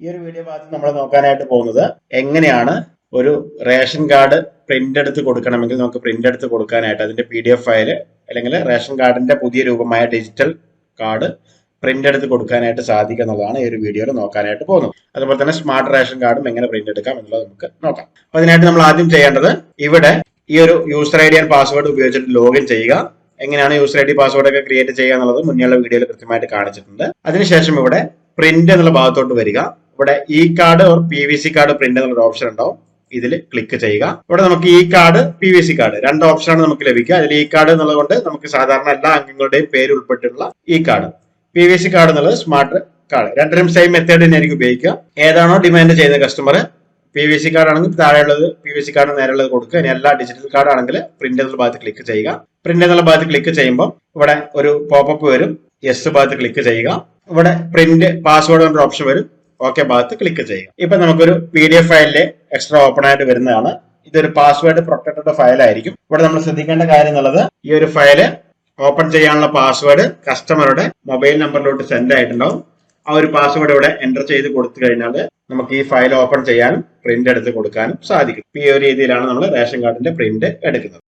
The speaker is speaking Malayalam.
ഈ ഒരു വീഡിയോ ഭാഗത്ത് നമ്മൾ നോക്കാനായിട്ട് പോകുന്നത് എങ്ങനെയാണ് ഒരു റേഷൻ കാർഡ് പ്രിന്റ് എടുത്ത് കൊടുക്കണമെങ്കിൽ നമുക്ക് പ്രിന്റ് എടുത്ത് കൊടുക്കാനായിട്ട് അതിന്റെ പി ഡി എഫ് ഫയൽ അല്ലെങ്കിൽ റേഷൻ കാർഡിന്റെ പുതിയ രൂപമായ ഡിജിറ്റൽ കാർഡ് പ്രിന്റ് എടുത്ത് കൊടുക്കാനായിട്ട് സാധിക്കും എന്നുള്ളതാണ് ഈ ഒരു വീഡിയോയിൽ നോക്കാനായിട്ട് പോകുന്നത്. അതുപോലെ തന്നെ സ്മാർട്ട് റേഷൻ കാർഡും എങ്ങനെ പ്രിന്റ് എടുക്കാം എന്നുള്ളത് നമുക്ക് നോക്കാം. അപ്പൊ അതിനായിട്ട് നമ്മൾ ആദ്യം ചെയ്യേണ്ടത് ഇവിടെ ഈ ഒരു user I D and password ഉപയോഗിച്ചിട്ട് ലോഗിൻ ചെയ്യുക. എങ്ങനെയാണ് യൂസർ ഐ ഡി പാസ്വേഡ് ഒക്കെ ക്രിയേറ്റ് ചെയ്യുക എന്നുള്ളത് മുന്നേയുള്ള വീഡിയോയിൽ കൃത്യമായിട്ട് കാണിച്ചിട്ടുണ്ട്. അതിനുശേഷം ഇവിടെ പ്രിന്റ് എന്നുള്ള ഭാഗത്തോട്ട് വരിക. ഇവിടെ e card or P V C card print എന്നുള്ള ഓപ്ഷൻ ഉണ്ടാവും. ഇതിൽ ക്ലിക്ക് ചെയ്യുക. ഇവിടെ നമുക്ക് e card P V C card രണ്ട് ഓപ്ഷനാണ് നമുക്ക് ലഭിക്കുക. അതിൽ ഈ കാർഡ് എന്നുള്ളതുകൊണ്ട് നമുക്ക് സാധാരണ എല്ലാ അംഗങ്ങളുടെയും പേര് ഉൾപ്പെട്ടിട്ടുള്ള e card P V C card എന്നുള്ളത് സ്മാർട്ട് കാർഡ് രണ്ടിനും സെയിം മെത്തേഡ് തന്നെയായിരിക്കും ഉപയോഗിക്കുക. ഏതാണോ ഡിമാൻഡ് ചെയ്യുന്ന customer P V C card ആണെങ്കിൽ താഴെയുള്ളത് പി വി സി കാർഡ് നേരെയുള്ളത് കൊടുക്കുക. ഇനി എല്ലാ ഡിജിറ്റൽ കാർഡ് ആണെങ്കിൽ പ്രിന്റ് എന്നുള്ള ഭാഗത്ത് ക്ലിക്ക് ചെയ്യുക. പ്രിന്റ് എന്നുള്ള ഭാഗത്ത് ക്ലിക്ക് ചെയ്യുമ്പോൾ ഇവിടെ ഒരു പോപ്പപ്പ് വരും. യെസ് ഭാഗത്ത് ക്ലിക്ക് ചെയ്യുക. ഇവിടെ പ്രിന്റ് പാസ്വേഡ് എന്നൊരു ഓപ്ഷൻ വരും. ഓക്കെ ഭാഗത്ത് ക്ലിക്ക് ചെയ്യുക. ഇപ്പൊ നമുക്കൊരു പി ഡി എഫ് ഫയലിൽ എക്സ്ട്രാ ഓപ്പൺ ആയിട്ട് വരുന്നതാണ്. ഇതൊരു പാസ്വേഡ് പ്രൊട്ടക്റ്റഡ് ഫയൽ ആയിരിക്കും ഇവിടെ നമ്മൾ ശ്രദ്ധിക്കേണ്ട കാര്യം എന്നുള്ളത് ഈ ഒരു ഫയൽ ഓപ്പൺ ചെയ്യാനുള്ള പാസ്വേഡ് കസ്റ്റമറുടെ മൊബൈൽ നമ്പറിലോട്ട് സെൻഡ് ആയിട്ടുണ്ടാവും. ആ ഒരു പാസ്വേഡ് ഇവിടെ എന്റർ ചെയ്ത് കൊടുത്തു കഴിഞ്ഞാൽ നമുക്ക് ഈ ഫയൽ ഓപ്പൺ ചെയ്യാനും പ്രിന്റ് എടുത്ത് കൊടുക്കാനും സാധിക്കും. ഈ ഒരു രീതിയിലാണ് നമ്മൾ റേഷൻ കാർഡിന്റെ പ്രിന്റ് എടുക്കുന്നത്.